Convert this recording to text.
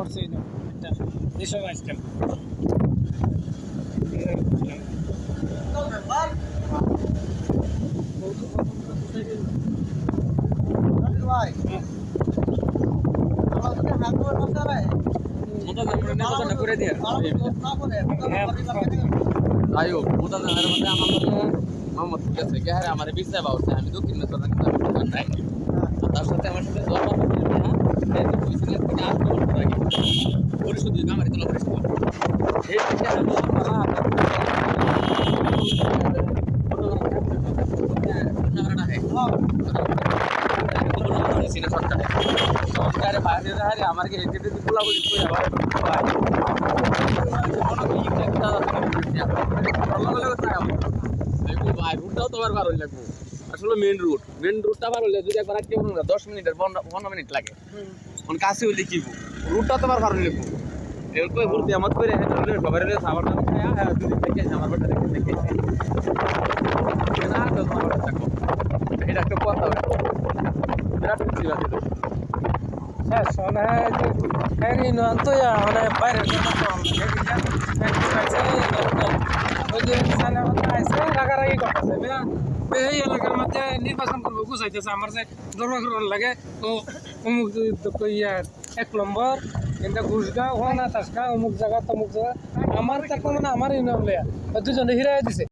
করছে এসব আজকাল আমার বিশ্বাস আমি দক্ষিণ তার সাথে এই থেকে আমি হেঁটে হেঁটে পোলা বলি কই আবার ভাই রুটটাও তো ভালো লাগবো আসলে মেন রুট মেন রুটটা ভালো হলে যদি একবার আটকে দশ মিনিটের পনেরো মিনিট লাগে। এখন কাছে হইলে কি রুটটা তো আবার ভালো লাগবো এরপরে ঘুরতে আমার করে সবাই হ্যাঁ দুদিন দেখে আমার বাড়িটা দেখে দেখে। না তো তোমার বাড়িটা থাকো এটা একটা কথা বিরাট খুশি লাগে শেষ মানে হ্যাঁ ইউনিয়ন তো ইয়া মানে তো ওই যে সানা কথা রাগারাগি করতেছে এই এলাকার মধ্যে নির্বাচন করব গুছাইতেছে আমার যে জনগণ লাগে ও অমুক ইয়া, এক নম্বর। কিন্তু ঘুষগাঁও হওয়া না তাসগাঁও অমুক জায়গা তমুক জায়গা আমার তো মানে আমার ইউনিয়ন দুজনে হিরাই দিছে।